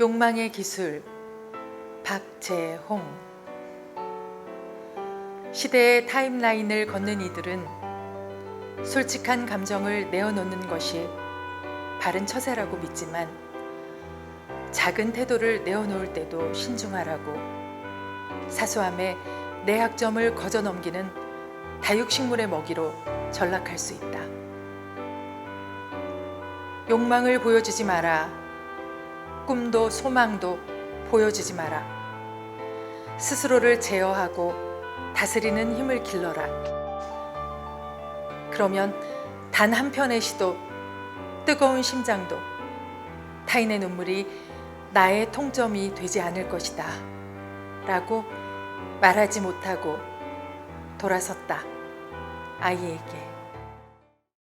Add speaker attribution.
Speaker 1: 욕망의 기술 박재홍 시대의 타임라인을 걷는 이들은 솔직한 감정을 내어놓는 것이 바른 처세라고 믿지만 작은 태도를 내어놓을 때도 신중하라고 사소함에 내 약점을 거저 넘기는 다육식물의 먹이로 전락할 수 있다. 욕망을 보여주지 마라. 꿈도 소망도 보여주지 마라. 스스로를 제어하고 다스리는 힘을 길러라. 그러면 단 한 편의 시도, 뜨거운 심장도 타인의 눈물이 나의 통점이 되지 않을 것이다. 라고 말하지 못하고 돌아섰다. 아이에게.